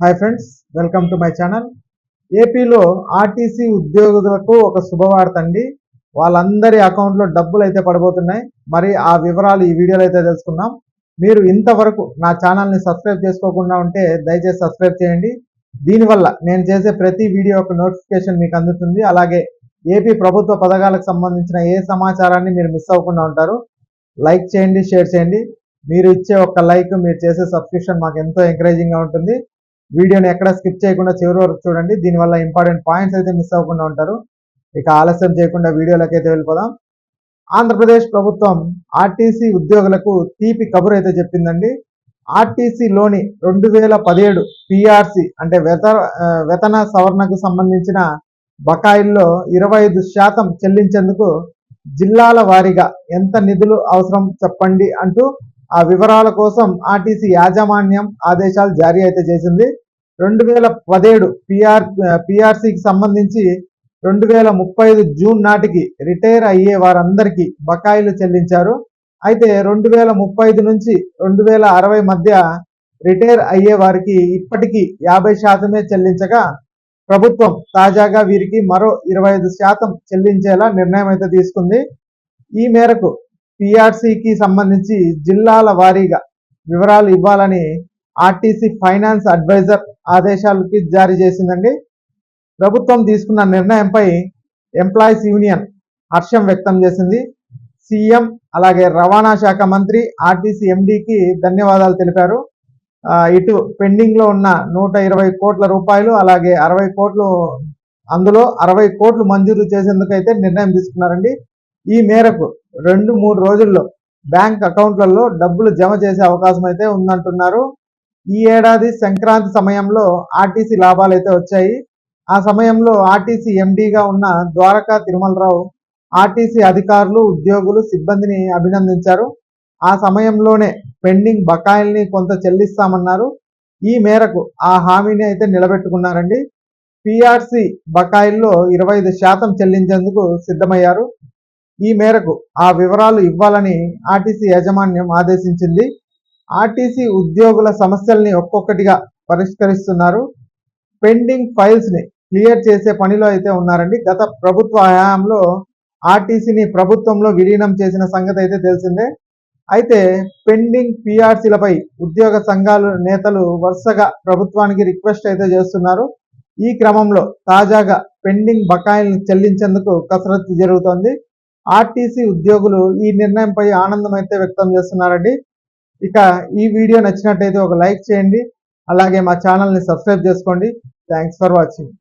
Hi friends welcome to my channel ఏపీలో RTC ఉద్యోగులకు ఒక శుభవార్త అండి. వాళ్ళందరి అకౌంట్లో డబ్బులు అయితే పడబోతున్నాయి మరి ఆ వివరాలు ఈ వీడియోలో అయితే తెలుసుకున్నాం మీరు ఇంతవరకు నా ఛానల్ని సబ్స్క్రైబ్ చేసుకోకుండా ఉంటే దయచేసి సబ్స్క్రైబ్ చేయండి. దీనివల్ల నేను చేసే ప్రతి వీడియో యొక్క నోటిఫికేషన్ మీకు అందుతుంది. అలాగే ఏపీ ప్రభుత్వ పథకాలకు సంబంధించిన ఏ సమాచారాన్ని మీరు మిస్ అవ్వకుండా ఉంటారు. లైక్ చేయండి షేర్ చేయండి. మీరు ఇచ్చే ఒక లైక్ మీరు చేసే సబ్స్క్రిప్షన్ మాకు ఎంతో ఎంకరేజింగ్గా ఉంటుంది. వీడియోని ఎక్కడ స్కిప్ చేయకుండా చివరి వరకు చూడండి. దీనివల్ల ఇంపార్టెంట్ పాయింట్స్ అయితే మిస్ అవ్వకుండా ఉంటారు. ఇక ఆలస్యం చేయకుండా వీడియోలోకి అయితే వెళ్ళిపోదాం. ఆంధ్రప్రదేశ్ ప్రభుత్వం ఆర్టీసీ ఉద్యోగులకు తీపి కబురు అయితే చెప్పిందండి. ఆర్టీసీలోని రెండు వేల పదిహేడు పిఆర్సి అంటే వెత వేతన సవరణకు సంబంధించిన బకాయిల్లో ఇరవై ఐదు శాతం చెల్లించేందుకు జిల్లాల వారీగా ఎంత నిధులు అవసరం చెప్పండి అంటూ ఆ వివరాల కోసం ఆర్టీసీ యాజమాన్యం ఆదేశాలు జారీ అయితే చేసింది. రెండు వేల పదిహేడు పిఆర్ పిఆర్సీకి సంబంధించి రెండు వేల ముప్పై ఐదు జూన్ నాటికి రిటైర్ అయ్యే వారందరికీ బకాయిలు చెల్లించారు. అయితే రెండు వేల ముప్పై ఐదు నుంచి రెండు వేల అరవై మధ్య రిటైర్ అయ్యే వారికి ఇప్పటికీ యాభై శాతమే చెల్లించగా ప్రభుత్వం తాజాగా వీరికి మరో ఇరవై ఐదు శాతం చెల్లించేలా నిర్ణయం అయితే తీసుకుంది. ఈ మేరకు పిఆర్సీకి సంబంధించి జిల్లాల వారీగా వివరాలు ఇవ్వాలని ఆర్టీసీ ఫైనాన్స్ అడ్వైజర్ ఆదేశాలకి జారీ చేసిందండి. ప్రభుత్వం తీసుకున్న నిర్ణయంపై ఎంప్లాయీస్ యూనియన్ హర్షం వ్యక్తం చేసింది. సీఎం అలాగే రవాణా శాఖ మంత్రి ఆర్టీసీ ఎండీకి ధన్యవాదాలు తెలిపారు. ఇటు పెండింగ్లో ఉన్న నూట ఇరవై కోట్ల రూపాయలు అలాగే అరవై కోట్లు అందులో అరవై కోట్లు మంజూరు చేసేందుకైతే నిర్ణయం తీసుకున్నారండి. ఈ మేరకు రెండు మూడు రోజుల్లో బ్యాంక్ అకౌంట్లలో డబ్బులు జమ చేసే అవకాశం అయితే ఉందంటున్నారు. ఈ ఏడాది సంక్రాంతి సమయంలో ఆర్టీసీ లాభాలు అయితే వచ్చాయి. ఆ సమయంలో ఆర్టీసీ ఎండీగా ఉన్న ద్వారకా తిరుమలరావు ఆర్టీసీ అధికారులు ఉద్యోగులు సిబ్బందిని అభినందించారు. ఆ సమయంలోనే పెండింగ్ బకాయిల్ని కొంత చెల్లిస్తామన్నారు. ఈ మేరకు ఆ హామీని అయితే నిలబెట్టుకున్నారండి. పిఆర్సి బకాయిల్లో ఇరవై ఐదు శాతం చెల్లించేందుకు సిద్ధమయ్యారు. ఈ మేరకు ఆ వివరాలు ఇవ్వాలని ఆర్టీసీ యాజమాన్యం ఆదేశించింది. ఆర్టీసీ ఉద్యోగుల సమస్యల్ని ఒక్కొక్కటిగా పరిష్కరిస్తున్నారు. పెండింగ్ ఫైల్స్ని క్లియర్ చేసే పనిలో అయితే ఉన్నారండి. గత ప్రభుత్వ హయాంలో ఆర్టీసీని ప్రభుత్వంలో విలీనం చేసిన సంగతి అయితే తెలిసిందే. అయితే పెండింగ్ పిఆర్సీలపై ఉద్యోగ సంఘాల నేతలు వరుసగా ప్రభుత్వానికి రిక్వెస్ట్ అయితే చేస్తున్నారు. ఈ క్రమంలో తాజాగా పెండింగ్ బకాయిలను చెల్లించేందుకు కసరత్తు జరుగుతోంది. ఆర్టీసీ ఉద్యోగులు ఈ నిర్ణయంపై ఆనందం అయితే వ్యక్తం చేస్తున్నారండి. ఇక ఈ వీడియో నచ్చినట్టయితే ఒక లైక్ చేయండి. అలాగే మా ఛానల్ని సబ్స్క్రైబ్ చేసుకోండి. Thanks for watching.